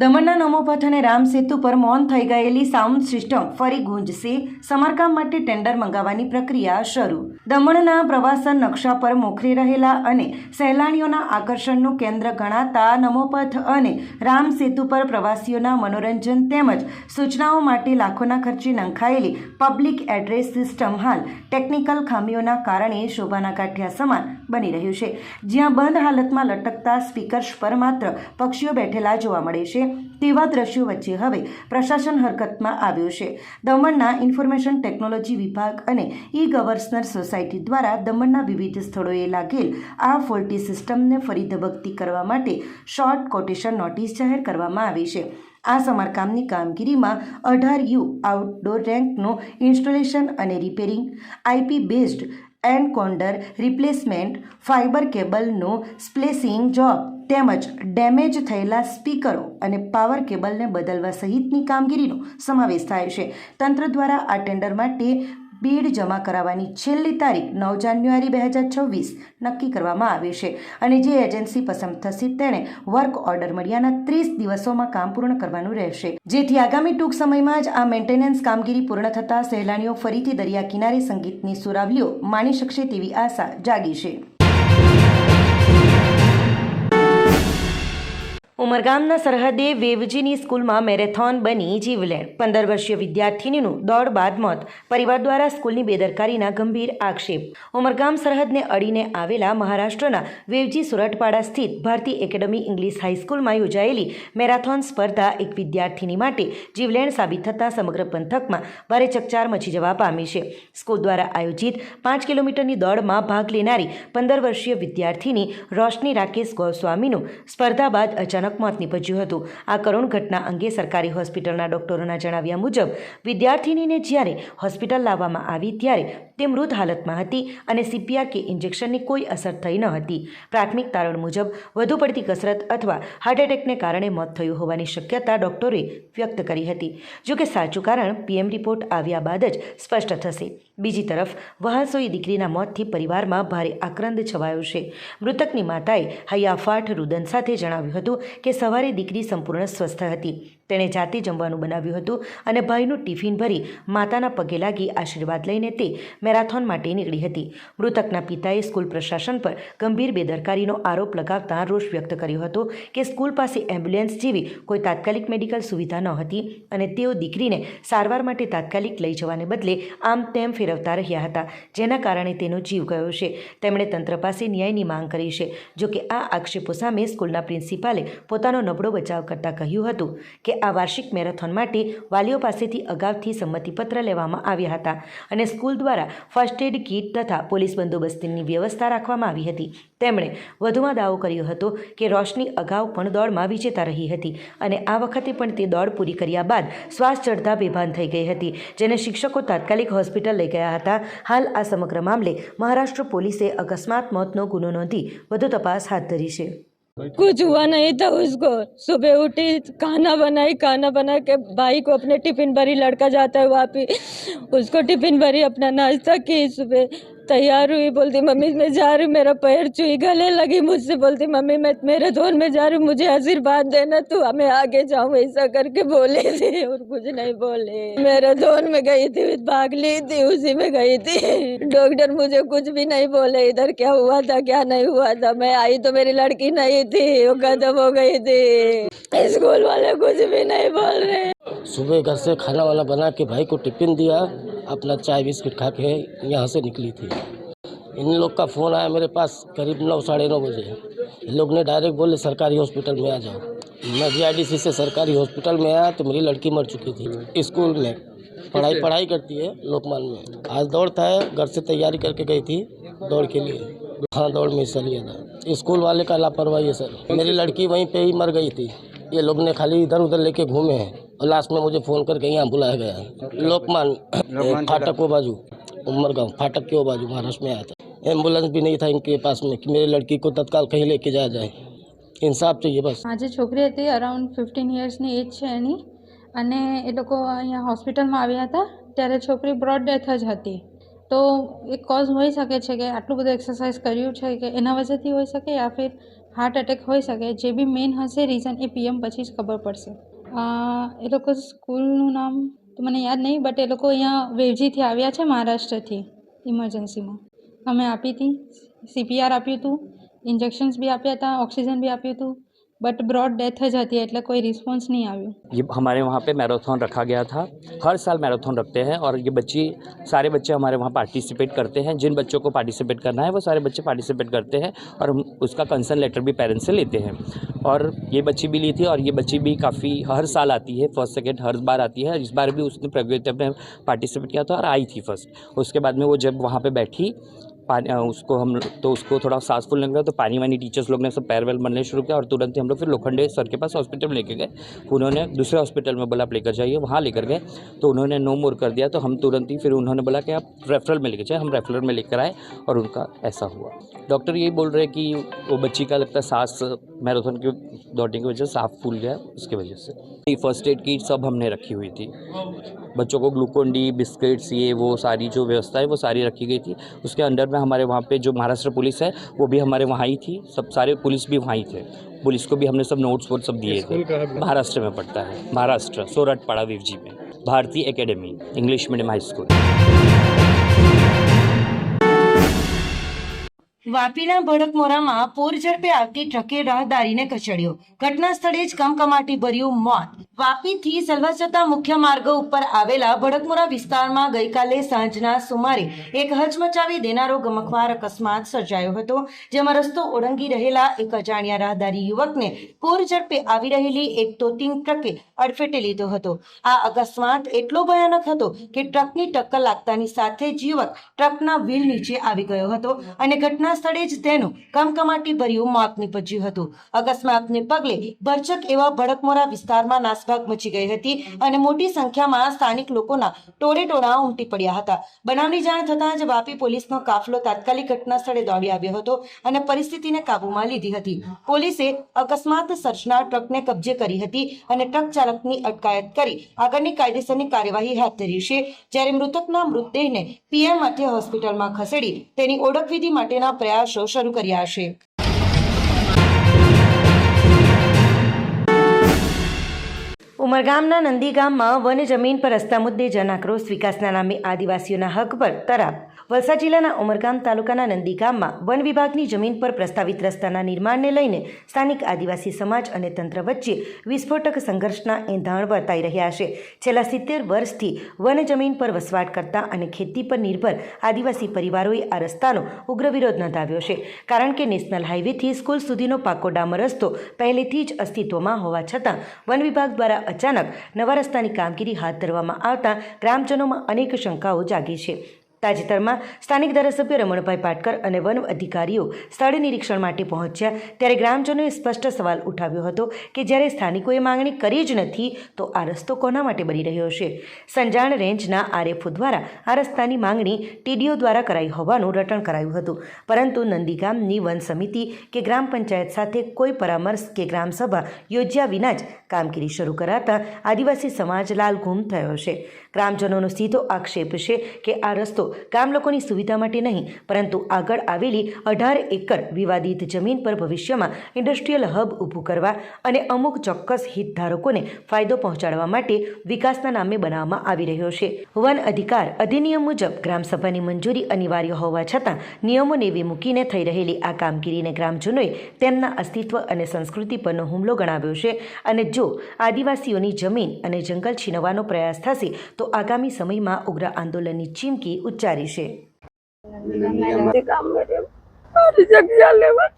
દમણના નમોપથ અને રામ સેતુ પર મૌન થઈ ગયેલી સાઉન્ડ સિસ્ટમ ફરી ગુંજશે. સમારકામ માટે ટેન્ડર મંગાવવાની પ્રક્રિયા શરૂ. દમણના પ્રવાસન નકશા પર મોખરી રહેલા અને સહેલાણીઓના આકર્ષણનું કેન્દ્ર ગણાતા નમોપથ અને રામ સેતુ પર પ્રવાસીઓના મનોરંજન તેમજ સૂચનાઓ માટે લાખોના ખર્ચે નંખાયેલી પબ્લિક એડ્રેસ સિસ્ટમ હાલ ટેકનિકલ ખામીઓના કારણે શોભાના કાઠિયા સમાન બની રહ્યું છે. જ્યાં બંધ હાલતમાં લટકતા સ્પીકર્સ પર માત્ર પક્ષીઓ બેઠેલા જોવા મળે છે. તેવા દ્રશ્યો વચ્ચે હવે પ્રશાસન હરકતમાં આવ્યું છે. દમણના ઇન્ફોર્મેશન ટેકનોલોજી વિભાગ અને ઈ ગવર્નર સોસાયટી દ્વારા દમણના વિવિધ સ્થળોએ લાગેલ આ ફોલ્ટી સિસ્ટમને ફરી ધબકતી કરવા માટે શોર્ટ કોટેશન નોટિસ જાહેર કરવામાં આવી છે. આ સમારકામની કામગીરીમાં અઢાર યુ આઉટડોર રેન્કનું ઇન્સ્ટોલેશન અને repairing, IP based encoder replacement, fibre કેબલનું splicing job તેમજ ડેમેજ થયેલા સ્પીકરો અને પાવર કેબલને બદલવા સહિતની કામગીરીનો સમાવેશ થાય છે. તંત્ર દ્વારા આ ટેન્ડર માટે બીડ જમા કરાવવાની છેલ્લી તારીખ નવ જાન્યુઆરી બે હજાર છવ્વીસ નક્કી કરવામાં આવી છે અને જે એજન્સી પસંદ થશે તેણે વર્ક ઓર્ડર મળ્યાના ત્રીસ દિવસોમાં કામ પૂર્ણ કરવાનું રહેશે. જેથી આગામી ટૂંક સમયમાં જ આ મેન્ટેનન્સ કામગીરી પૂર્ણ થતાં સહેલાણીઓ ફરીથી દરિયા કિનારે સંગીતની સુરાવલીઓ માણી શકશે તેવી આશા જાગી છે. ઉમરગામના સરહદે વેવજીની સ્કૂલમાં મેરેથોન બની જીવલેણ પંદર વર્ષીય વિદ્યાર્થીનીનું દોડ બાદ મોત. પરિવાર દ્વારા સ્કૂલની બેદરકારીના ગંભીર આક્ષેપ. ઉમરગામ સરહદને અડીને આવેલા મહારાષ્ટ્રના વેવજી સુરટપાડા સ્થિત ભારતી એકેડમી ઇંગ્લિશ હાઈસ્કૂલમાં યોજાયેલી મેરાથોન સ્પર્ધા એક વિદ્યાર્થીની માટે જીવલેણ સાબિત થતાં સમગ્ર પંથકમાં ભારે ચકચાર મચી જવા પામી છે. સ્કૂલ દ્વારા આયોજિત પાંચ કિલોમીટરની દોડમાં ભાગ લેનારી પંદર વર્ષીય વિદ્યાર્થીની રોશની રાકેશ ગોસ્વામીનું સ્પર્ધા બાદ અચાનક મોત નીપજ્યું હતું. આ કરુણ ઘટના અંગે સરકારી હોસ્પિટલના ડોક્ટરોના જણાવ્યા મુજબ, વિદ્યાર્થિનીને જ્યારે હોસ્પિટલ લાવવામાં આવી ત્યારે તે મૃત હાલતમાં હતી અને સીપીઆર કે ઇન્જેક્શનની કોઈ અસર થઈ ન હતી. પ્રાથમિક તારણ મુજબ, વધુ પડતી કસરત અથવા હાર્ટ એટેકને કારણે મોત થયું હોવાની શક્યતા ડોક્ટરોએ વ્યક્ત કરી હતી. જોકે સાચું કારણ, પીએમ રિપોર્ટ આવ્યા બાદ જ સ્પષ્ટ થશે. બીજી તરફ વહાસોઈ દીકરીના મોતથી પરિવારમાં ભારે આક્રંદ છવાયો છે. મૃતકની માતાએ હૈયાફાટ રુદન સાથે જણાવ્યું હતું કે સવારે દીકરી સંપૂર્ણ સ્વસ્થ હતી. તેણે જાતે જમવાનું બનાવ્યું હતું અને ભાઈનું ટિફિન ભરી માતાના પગે લાગી આશીર્વાદ લઈને તે મેરાથોન માટે નીકળી હતી. મૃતકના પિતાએ સ્કૂલ પ્રશાસન પર ગંભીર બેદરકારીનો આરોપ લગાવતા રોષ વ્યક્ત કર્યો હતો કે સ્કૂલ પાસે એમ્બ્યુલન્સ જેવી કોઈ તાત્કાલિક મેડિકલ સુવિધા ન હતી અને તેઓ દીકરીને સારવાર માટે તાત્કાલિક લઈ જવાને બદલે આમ તેમ ફેરવતા રહ્યા હતા, જેના કારણે તેનો જીવ ગયો છે. તેમણે તંત્ર પાસે ન્યાયની માંગ કરી છે. જોકે આ આક્ષેપો સામે સ્કૂલના પ્રિન્સિપાલે પોતાનો નબળો બચાવ કરતાં કહ્યું હતું કે આ વાર્ષિક મેરેથોન માટે વાલીઓ પાસેથી અગાઉથી સંમતિપત્ર લેવામાં આવ્યા હતા અને સ્કૂલ દ્વારા ફર્સ્ટ એડ કીટ તથા પોલીસ બંદોબસ્તની વ્યવસ્થા રાખવામાં આવી હતી. તેમણે વધુમાં દાવો કર્યો હતો કે રોશની અગાઉ પણ દોડમાં વિજેતા રહી હતી અને આ વખતે પણ તે દોડ પૂરી કર્યા બાદ શ્વાસ ચડતા બેભાન થઈ ગઈ હતી, જેને શિક્ષકો તાત્કાલિક હોસ્પિટલ લઈ ગયા હતા. હાલ આ સમગ્ર મામલે મહારાષ્ટ્ર પોલીસે અકસ્માત, મોતનો ગુનો નોંધી વધુ તપાસ હાથ ધરી છે. कुछ हुआ नहीं था उसको। सुबह उठी, खाना बनाई, खाना बना के भाई को अपने टिफ़िन भरी लड़का जाता है वहाँ पे। उसको टिफ़िन भरी अपना नाश्ता की सुबह। तैयार हुई, बोलती, मम्मी, मैं जा रही मेरा पैर चुई गले लगी मुझसे। बोलती, मम्मी, मैं, मेरे धोन में जा रही हूँ, मुझे आशीर्वाद देना, तू हमें आगे जाऊँ। ऐसा करके बोले थे और कुछ नहीं बोले। मेरे धोन में गई थी भाग ली थी, उसी में गई थी। डॉक्टर मुझे कुछ भी नहीं बोले, इधर क्या हुआ था, क्या नहीं हुआ था, मैं आई तो मेरी लड़की नहीं थी, वो खत्म हो गई थी। स्कूल वाले कुछ भी नहीं बोल रहे। सुबह घर से खाना वाना बना के भाई को टिफ़िन दिया अपना चाय बिस्किट खा के यहाँ से निकली थी। इन लोग का फ़ोन आया मेरे पास करीब नौ, साढ़े नौ बजे। इन लोग ने डायरेक्ट बोले, सरकारी हॉस्पिटल में आ जाओ। मैं जीआईडीसी से सरकारी हॉस्पिटल में आया तो मेरी लड़की मर चुकी थी। स्कूल में पढ़ाई पढ़ाई करती है लोकमान में। आज दौड़ था, घर से तैयारी करके गई थी दौड़ के लिए। हाँ दौड़ में हिस्सा लिया था। स्कूल वाले का लापरवाही है, सर। मेरी लड़की वहीं पे ही मर गई थी। ये लोग ने खाली इधर उधर लेके घूमे हैं और लास्ट में मुझे फ़ोन करके यहाँ बुलाया गया है लोकमान फाटक वो बाजू उमरगांव फाटक के वो बाजू महाराष्ट्र में आया था एम्बुलेंस भी नहीं था इनके पास में कि मेरी लड़की को तत्काल कहीं लेके जाया जाए इंसाफ चाहिए बस આજે છોકરી હતી અરાઉન્ડ ફિફ્ટીન યર્સની એજ છે એની અને એ લોકો અહીંયા હોસ્પિટલમાં આવ્યા હતા ત્યારે છોકરી બ્રોડ ડેથ જ હતી તો એક કોઝ હોઈ શકે છે કે આટલું બધું એક્સરસાઇઝ કર્યું છે કે એના વજહથી હોઈ શકે યા ફિર હાર્ટ એટેક હોઈ શકે, જે બી મેઇન હશે રીઝન એ પીએમ પછી જ ખબર પડશે. એ લોકો સ્કૂલનું નામ તો મને યાદ નહીં બટ એ લોકો અહીંયા વેવજીથી આવ્યા છે મહારાષ્ટ્રથી ઇમરજન્સીમાં અમે આપી હતી સીપીઆર આપ્યું હતું ઇન્જેક્શન્સ બી આપ્યા હતા ઓક્સિજન બી આપ્યું હતું બટ બ્રોડ ડેથ જ હતી એટલે કોઈ રિસ્પોન્સ નહીં આવ્યું ये हमारे वहाँ पे मैराथन रखा गया था हर साल मैराथन रखते हैं और ये बच्ची सारे बच्चे हमारे वहाँ पार्टिसिपेट करते हैं जिन बच्चों को पार्टिसिपेट करना है वो सारे बच्चे पार्टिसिपेट करते हैं और हम उसका कंसर्न लेटर भी पेरेंट्स से लेते हैं और ये बच्ची भी ली थी और ये बच्ची भी काफ़ी हर साल आती है फर्स्ट सेकेंड हर बार आती है इस बार भी उसने प्रतियोगिता में पार्टिसिपेट किया था और आई थी फर्स्ट उसके बाद में वो जब वहाँ पे बैठी पानी उसको हम तो उसको थोड़ा सांस फूलने लगा तो पानी वानी टीचर्स लोग ने सब पैर वैल बनने शुरू किया और तुरंत ही हम लोग फिर लोखंडे सर के पास हॉस्पिटल में लेके गए। उन्होंने दूसरे हॉस्पिटल में बोला, आप लेकर जाइए, वहाँ लेकर गए। तो उन्होंने नो मोर कर दिया तो हम तुरंत ही फिर उन्होंने बोला कि आप रेफरल में लेके जाए, हम रेफरल में लेकर आए और उनका ऐसा हुआ। डॉक्टर यही बोल रहे कि वो बच्ची का लगता है सांस मैराथन के दौड़ने की वजह से साफ़ फूल गया, उसकी वजह से। फ़र्स्ट एड किट सब हमने रखी हुई थी। बच्चों को ग्लूकोन डी बिस्किट्स ये वो सारी जो व्यवस्था है वो सारी रखी गई थी। उसके अंडर में हमारे वहाँ पे जो महाराष्ट्र पुलिस है वो भी हमारे वहाँ ही थी। सब सारे पुलिस भी वहाँ ही थे। पुलिस को भी हमने सब नोट्स वोट सब दिए थे। महाराष्ट्र में पड़ता है। महाराष्ट्र सोरठ सोरठपाड़ा विवजी में। Bharatiya academy English medium high school વાપીના ભડકમોરામાં પૂર ઝડપે આવતી ટ્રકે રાહદારીને કચડ્યો. ઘટના સ્થળે જ કમકમાટી ભર્યું મોત. વાપીથી સલવા જતા મુખ્ય માર્ગો ઉપર આવેલા ભડકમોરા વિસ્તારમાં ગઈકાલે સાંજના સુમારે એક હચમચાવી દેનારો ગમખવાર અકસ્માત સર્જાયો હતો, જેમાં રસ્તો ઓળંગી રહેલા એક અજાણ્યા રાહદારી યુવકને પૂર ઝડપે આવી રહેલી એક તોતિંગ ટ્રકે અડફેટે લીધો હતો. આ અકસ્માત એટલો ભયાનક હતો કે ટ્રકની ટક્કર લાગતાની સાથે જ યુવક ટ્રકના વ્હીલ નીચે આવી ગયો હતો અને ઘટના સ્થળે જ તેનું કમકમાટી ભર્યું મોત નીપજ્યું હતું. અકસ્માતને પગલે ભરચક એવા ભડકમોરા વિસ્તારમાં નાસભાગ મચી ગઈ હતી અને મોટી સંખ્યામાં સ્થાનિક લોકોના ટોળે ટોળા ઉમટી પડ્યા હતા. બનાવની જાણ થતાં જ વાપી પોલીસનો કાફલો તાત્કાલિક ઘટના સ્થળે દોડી આવ્યો હતો અને પરિસ્થિતિને કાબૂમાં લીધી હતી. પોલીસે અકસ્માત સર્જનાર ટ્રકને કબજે કરી હતી અને ટ્રક ચાલકની અટકાયત કરી આગળની કાયદેસરની કાર્યવાહી હાથ ધરી છે. જ્યારે મૃતકના મૃતદેહને પીએમ મધ્ય હોસ્પિટલમાં ખસેડી તેની ઓળખવિધિ માટેના પ્રયાસો શરૂ કર્યા છે. ઉમરગામના નંદીગામમાં વન જમીન પર રસ્તા મુદ્દે જનાક્રોશ વિકાસના નામે આદિવાસીઓના હક પર તરાપ. વલસાડ જિલ્લાના ઉમરગામ તાલુકાના નંદીગામમાં વન વિભાગની જમીન પર પ્રસ્તાવિત રસ્તાના નિર્માણને લઈને સ્થાનિક આદિવાસી સમાજ અને તંત્ર વચ્ચે વિસ્ફોટક સંઘર્ષના એંધાણ વર્તાઈ રહ્યા છે. છેલ્લા સિત્તેર વર્ષથી વન જમીન પર વસવાટ કરતા અને ખેતી પર નિર્ભર આદિવાસી પરિવારોએ આ રસ્તાનો ઉગ્ર વિરોધ નોંધાવ્યો છે. કારણ કે નેશનલ હાઈવેથી સ્કૂલ સુધીનો પાકો ડામર રસ્તો પહેલેથી જ અસ્તિત્વમાં હોવા છતાં વન વિભાગ દ્વારા અચાનક નવા રસ્તાની કામગીરી હાથ ધરવામાં આવતા ગ્રામજનોમાં અનેક શંકાઓ જાગી છે. તાજેતરમાં સ્થાનિક ધારાસભ્ય રમણભાઈ પાટકર અને વન અધિકારીઓ સ્થળ નિરીક્ષણ માટે પહોંચ્યા ત્યારે ગ્રામજનોએ સ્પષ્ટ સવાલ ઉઠાવ્યો હતો કે જ્યારે સ્થાનિકોએ માંગણી કરી જ નથી, તો આ રસ્તો કોના માટે બની રહ્યો છે? સંજાણ રેન્જના આરએફઓ દ્વારા આ રસ્તાની માંગણી ટીડીઓ દ્વારા કરાઈ હોવાનું રટણ કરાયું હતું. પરંતુ નંદીગામની વન સમિતિ કે ગ્રામ પંચાયત સાથે કોઈ પરામર્શ કે ગ્રામસભા યોજ્યા વિના જ કામગીરી શરૂ કરાતા આદિવાસી સમાજ લાલઘૂમ થયો છે. ગ્રામજનોનો સીધો આક્ષેપ છે કે આ રસ્તો ગામ લોકોની સુવિધા માટે નહીં, પરંતુ આગળ આવેલી અઢાર એકર વિવાદિત જમીન પર ભવિષ્યમાં ઇન્ડસ્ટ્રીયલ હબ ઊભું કરવા અને અમુક ચોક્કસ હિતધારકોને ફાયદો પહોંચાડવા માટે વિકાસના નામે બનાવવામાં આવી રહ્યો છે. વન અધિકાર અધિનિયમ મુજબ ગ્રામસભાની મંજૂરી અનિવાર્ય હોવા છતાં, નિયમો નેવી મૂકીને થઈ રહેલી આ કામગીરીને ગ્રામજનોએ તેમના અસ્તિત્વ અને સંસ્કૃતિ પરનો હુમલો ગણાવ્યો છે. અને જો આદિવાસીઓની જમીન અને જંગલ છીનવવાનો પ્રયાસ થશે, તો આગામી સમયમાં ઉગ્ર આંદોલનની ચીમકી ઉચ્ચારી છે. જગ્યા લેવા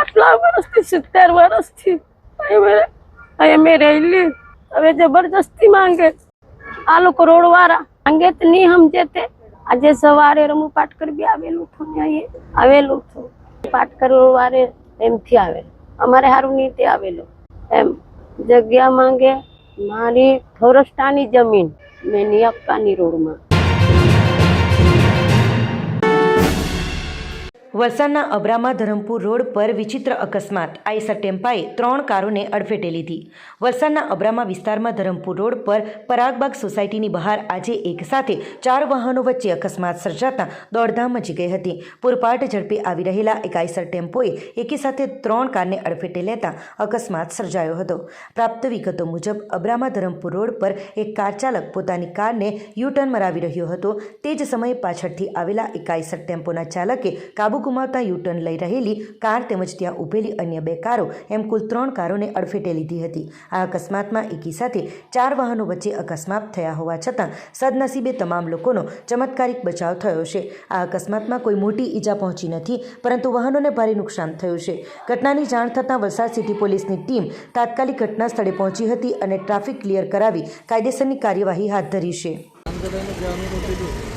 આટલા વર્ષથી સિત્તેર વર્ષથી અહીં મેં રહેલી હવે જબરજસ્તી માંગે. આ લોકો રોડ વાળા માંગે તો નહીં સમજે તે. આજે સવારે રમુ પાટકર બી આવેલું છું ને આવેલું છું. પાટકર રોડ એમથી આવે અમારે સારું નહીં તે આવેલું. એમ. જગ્યા માંગે મારી ફોરસ્ટાની જમીન. મેં નહીં આપવાની રોડમાં. વલસાડના અબ્રામા ધરમપુર રોડ પર વિચિત્ર અકસ્માત. આઈસર ટેમ્પાએ ત્રણ કારોને અડફેટે લીધી. વલસાડના અબ્રામા વિસ્તારમાં ધરમપુર રોડ પર પરાગબાગ સોસાયટીની બહાર આજે એક સાથે ચાર વાહનો વચ્ચે અકસ્માત સર્જાતા દોડધામ મચી ગઈ હતી. પૂરપાટ ઝડપે આવી રહેલા એક આઈસર ટેમ્પોએ એકી સાથે ત્રણ કારને અડફેટે લેતા અકસ્માત સર્જાયો હતો. પ્રાપ્ત વિગતો મુજબ, અબ્રામા ધરમપુર રોડ પર એક કાર ચાલક પોતાની કારને યુ ટર્ન મરાવી રહ્યો હતો. તે જ સમયે પાછળથી આવેલા એક આઈસર ટેમ્પોના ચાલકે કાબુ ગુમાવતા યુટર્ન લઈ રહેલી કાર તેમજ ત્યાં ઊભેલી અન્ય બે કારો, એમ કુલ ત્રણ કારોને અડફેટે લીધી હતી. આ અકસ્માતમાં એકી સાથે ચાર વાહનો વચ્ચે અકસ્માત થયા હોવા છતાં સદનસીબે તમામ લોકોનો ચમત્કારિક બચાવ થયો છે. આ અકસ્માતમાં કોઈ મોટી ઈજા પહોંચી નથી, પરંતુ વાહનોને ભારે નુકસાન થયું છે. ઘટનાની જાણ થતાં વલસાડ સિટી પોલીસની ટીમ તાત્કાલિક ઘટના સ્થળે પહોંચી હતી અને ટ્રાફિક ક્લિયર કરાવી કાયદેસરની કાર્યવાહી હાથ ધરી છે.